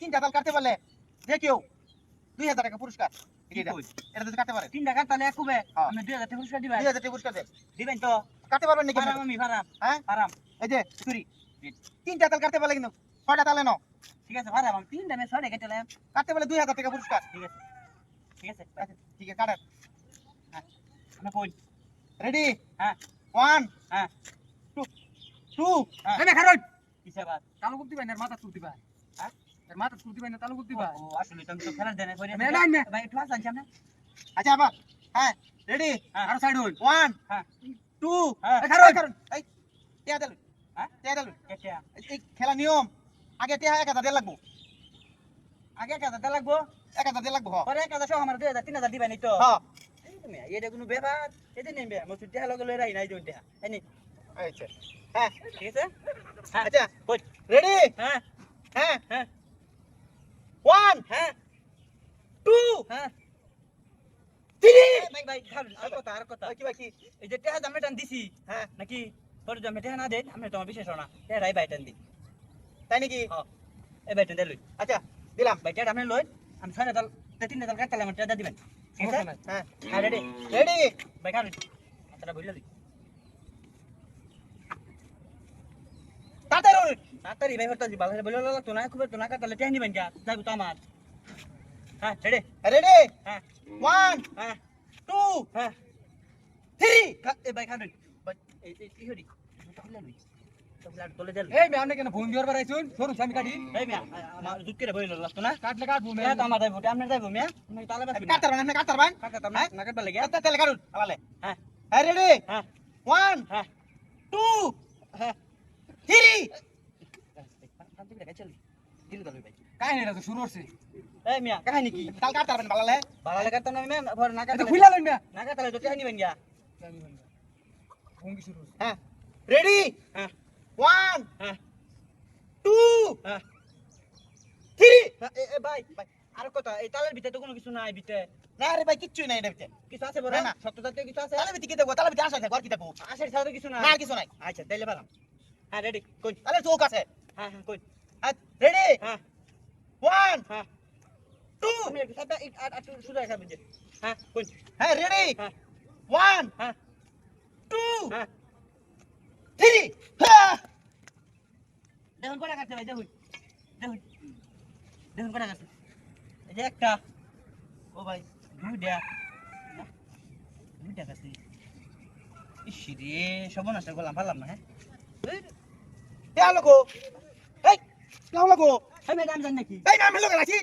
তিনটা তাল কাটতে পারলে যে কেউ দুই হাজার টাকা পুরস্কার। এটা যদি কাটতে পারে। তিন টাকা এক কুবে হ্যাঁ। আমি দুই হাজার টাকা পুরস্কার দিবেন। দুই হাজার টাকা পুরস্কার দেন দিবেন তো? কাটতে পারবেন নাকি পারাম আমি পারাম হ্যাঁ? পারাম এই যে চুরি। তিনটা তাল কাটতে পারলে কিন্তু ছয়টা তালে নাও। ঠিক আছে পারাম আমি তিন দামে ছয় কেটে কাটতে পারলে দুই হাজার টাকা পুরস্কার। ঠিক আছে। ঠিক আছে আচ্ছা, ঠিক আছে কাটেন। আমি কই? রেডি হ্যাঁ। ওয়ান হ্যাঁ। টু টু হ্যাঁ। মাথা তুলতি হ্যাঁ? মাথা তুলতি ভাই না তালু আসলে তুমি তো খেলার দেনে কইরে না, না, না। ভাই একটু আসান সামনে। আচ্ছা আবার। হ্যাঁ রেডি হ্যাঁ। আর সাইড হই ওয়ান হ্যাঁ। টু হ্যাঁ। কারণ এই টিয়া হ্যাঁ? টিয়া দিলুন কেটে এই খেলা নিয়ম। আগে টিয়া এক হাজার দিয়ে লাগবো। আগে এক হাজার টাকা লাগবো? এক হাজার দিয়ে লাগবো পরে এক হাজার সহ আমার দুই হাজার তিন হাজার দিবেন তো। হ্যাঁ এটা কোনো ব্যাপার? এটা নেবে আমার সুটি লগে লই রাই নাই দুইটা এই নি। আচ্ছা হ্যাঁ। ঠিক আছে? হ্যাঁ। আচ্ছা রেডি হ্যাঁ। হ্যাঁ। হ্যাঁ। ওয়ান হ্যাঁ। টু হ্যাঁ। থ্রি ভাই ভাই আর কথা আর কথা। কি বাকি। এই যে টেহা জামে টান দিছি হ্যাঁ। নাকি তোর জামে টেহা না দেন আমি তোমার বিশেষ না টেহা রাই বাই টান দি। তাই নাকি? হ্যাঁ এই বাই টান দে লই। আচ্ছা দিলাম। বাই টেহা আমি লই আমি ছয় হাজার তিন হাজার কাটতে আমার টেহা দিবেন। আছে? হ্যাঁ। হ্যাঁ রেডি। রেডি। ভাই খাল আচ্ছা বইলা দি তাড়াতাড়ি তাড়াতাড়ি ভাই হতো ভালো বলে লাগতো না খুব তো না কাটালে টেহা নিবেন কা যাইবো তো আমার হ্যাঁ রেডি রেডি হ্যাঁ ওয়ান হ্যাঁ টু হ্যাঁ থ্রি এই ভাই খাল ভাই এই এই কি হরি তাহলে লই তাহলে তোলে দেল এই মে আমনে কেন ফোন দিওর বারাইছুন সরু সামি কাটি এই মিয়া আমার দুধ করে বইল লাগতো না কাটলে কাটবো মে মেয়া তো আমার যাইবো আপনার যাইবো মিয়া আমি তালে বাসি কাটার বান কাটার বান কাকা তো না কাটবা লাগে আচ্ছা তাহলে কাটুন আমালে হ্যাঁ হ্যাঁ রেডি হ্যাঁ ওয়ান হ্যাঁ টু হ্যাঁ থ্রি শান্তি করে চল দিল দল ভাই কাহিনী তো শুরু হচ্ছে। এই মিয়া কাহিনী কি? কাল কাটার বান বালালে? ভালো লাগে না মিয়া? ভর না এটা কাটলে লইন না না কাটলে তো কাহিনী বান গিয়া ফোন কি শুরু হ্যাঁ। রেডি হ্যাঁ। ওয়ান হ্যাঁ। টু হ্যাঁ থ্রি এ ভাই ভাই। আর কথা এই তালের ভিতরে তো কোনো কিছু নাই ভিতরে। না রে ভাই কিচ্ছুই নাই এটা ভিতরে। কিছু আছে বড় না। সত্য জাতীয় কিছু আছে? তালে ভিতরে কি দেবো? তালে ভিতরে আসা আছে ঘর কি দেবো? আশের সাথে কিছু না আর কিছু নাই। আচ্ছা তাইলে পারাম হ্যাঁ রেডি কই? তালে চৌক আছে। হ্যাঁ হ্যাঁ কই? রেডি হ্যাঁ। ওয়ান হ্যাঁ। টু সুদা খাবে যে হ্যাঁ কই? হ্যাঁ রেডি হ্যাঁ। ওয়ান হ্যাঁ। টু হ্যাঁ। থ্রি দেখুন কটা কাটছে ভাই দেখুন। দেখুন। দেখুন কটা কাটছে। এই যে একটা। ও ভাই দুইটা। দুইটা কাটছে। ইস রে সর্বনাশ করলাম পারলাম না হ্যাঁ। কে? লোকো এই কে লোকো এই ম্যাডাম জান নাকি? এই নাম লোক আছি